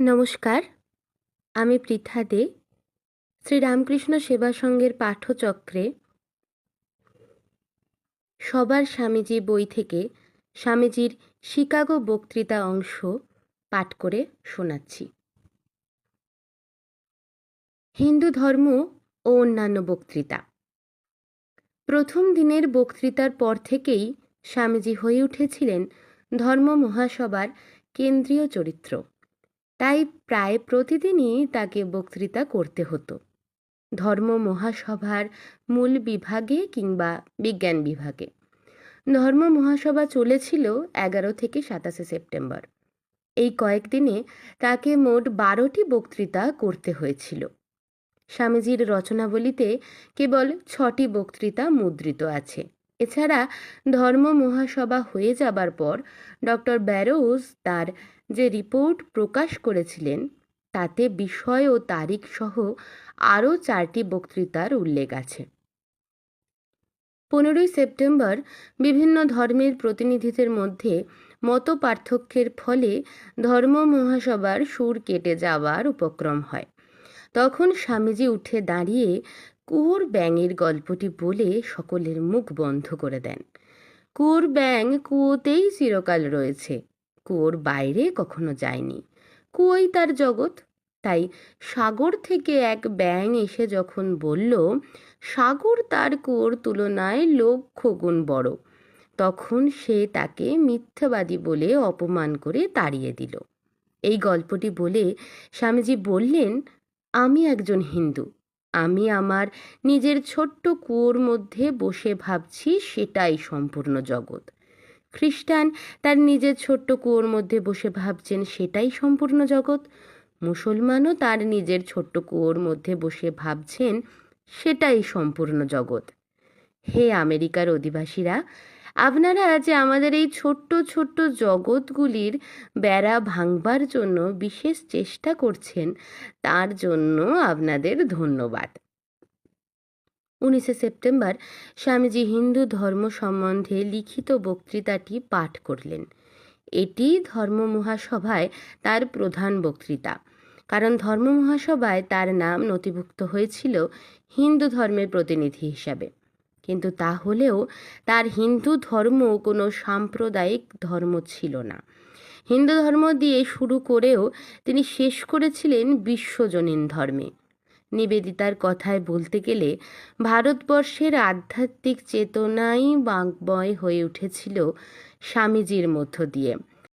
নমস্কার, আমি পৃথা দে, শ্রীরামকৃষ্ণ সেবা সংঘের পাঠচক্রে সবার স্বামীজি বই থেকে স্বামীজির শিকাগো বক্তৃতা অংশ পাঠ করে শোনাচ্ছি। হিন্দু ধর্ম ও অন্যান্য বক্তৃতা। প্রথম দিনের বক্তৃতার পর থেকেই স্বামীজি হয়ে উঠেছিলেন ধর্ম মহাসভার কেন্দ্রীয় চরিত্র। তাই প্রায় প্রতিদিনই তাকে বক্তৃতা করতে হতো। ধর্ম মহাসভার মূল বিভাগে কিংবা বিজ্ঞান বিভাগে। ধর্ম মহাসভা চলেছিল এগারো থেকে সাতাশে সেপ্টেম্বর। এই কয়েকদিনে তাকে মোট বারোটি বক্তৃতা করতে হয়েছিল। স্বামীজির রচনাবলিতে কেবল ছটি বক্তৃতা মুদ্রিত আছে। এছাড়া ধর্ম মহাসভা হয়ে যাবার পর ডক্টর ব্যারোজ তার যে রিপোর্ট প্রকাশ করেছিলেন, তাতে বিষয় ও তারিখ সহ আরও চারটি বক্তৃতার উল্লেখ আছে। পনেরোই সেপ্টেম্বর বিভিন্ন ধর্মের প্রতিনিধিদের মধ্যে মত পার্থক্যের ফলে ধর্ম মহাসভার সুর কেটে যাওয়ার উপক্রম হয়। তখন স্বামীজি উঠে দাঁড়িয়ে কুয়োর ব্যাঙের গল্পটি বলে সকলের মুখ বন্ধ করে দেন। কুয়োর ব্যাঙ কুয়োতেই চিরকাল রয়েছে। কুয়োর বাইরে কখনো যায়নি। কুয়োই তার জগৎ? তাই সাগর থেকে এক ব্যাঙ এসে যখন বলল, সাগর তার কুয়োর তুলনায় লক্ষ গুণ বড়। তখন সে তাকে মিথ্যাবাদী বলে অপমান করে তাড়িয়ে দিল। এই গল্পটি বলে স্বামীজি বললেন, আমি একজন হিন্দু। আমি আমার নিজের ছোট্ট কুয়োর মধ্যে বসে ভাবছি সেটাই সম্পূর্ণ জগৎ। খ্রিস্টান তার নিজের ছোট্ট কুয়োর মধ্যে বসে ভাবছেন, সেটাই সম্পূর্ণ জগৎ? মুসলমানও তার নিজের ছোট্ট কুয়োর মধ্যে বসে ভাবছেন, সেটাই সম্পূর্ণ জগৎ। হে আমেরিকার অধিবাসীরা, আপনারা যে আমাদের এই ছোট্ট ছোট্ট জগৎগুলির বেড়া ভাঙবার জন্য বিশেষ চেষ্টা করছেন, তার জন্য আপনাদের ধন্যবাদ। উনিশে সেপ্টেম্বর স্বামীজি হিন্দু ধর্ম সম্বন্ধে লিখিত বক্তৃতাটি পাঠ করলেন। এটি ধর্ম মহাসভায় তার প্রধান বক্তৃতা। কারণ ধর্ম মহাসভায় তার নাম নথিভুক্ত হয়েছিল হিন্দু ধর্মের প্রতিনিধি হিসাবে। কিন্তু তা হলেও তার হিন্দু ধর্ম কোনো সাম্প্রদায়িক ধর্ম ছিল না। হিন্দু ধর্ম দিয়ে শুরু করেও তিনি শেষ করেছিলেন বিশ্বজনীন ধর্মে। নিবেদিতার কথায় বলতে গেলে ভারতবর্ষের আধ্যাত্মিক চেতনাই বাঙ্কময় হয়ে উঠেছিল স্বামীজির মধ্য দিয়ে।